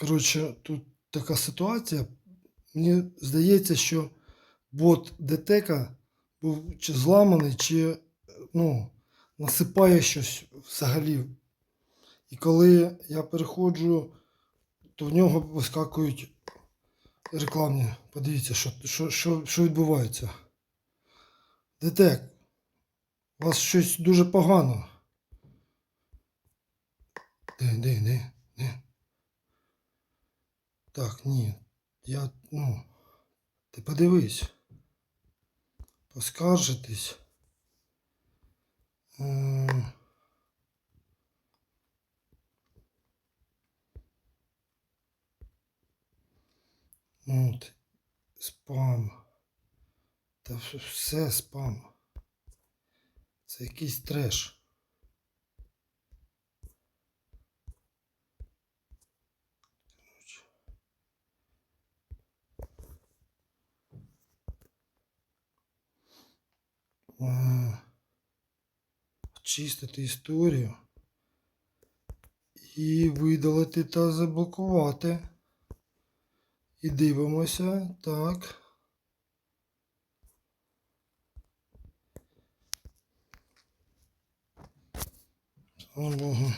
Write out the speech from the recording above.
Коротше, тут така ситуація. Мені здається, що бот ДТК був чи зламаний, чи ну, насипає щось взагалі. І коли я переходжу, то в нього вискакують рекламні. Подивіться, що, що, що, що відбувається. ДТЕК, у вас щось дуже погано. Де, де, де? Так, ні. Я, ну, ти подивись. Поскаржитись. Ну, От, спам. Та все спам. Це якийсь треш. Очистити історію. І видалити та заблокувати. І дивимося. Так. Слава Богу.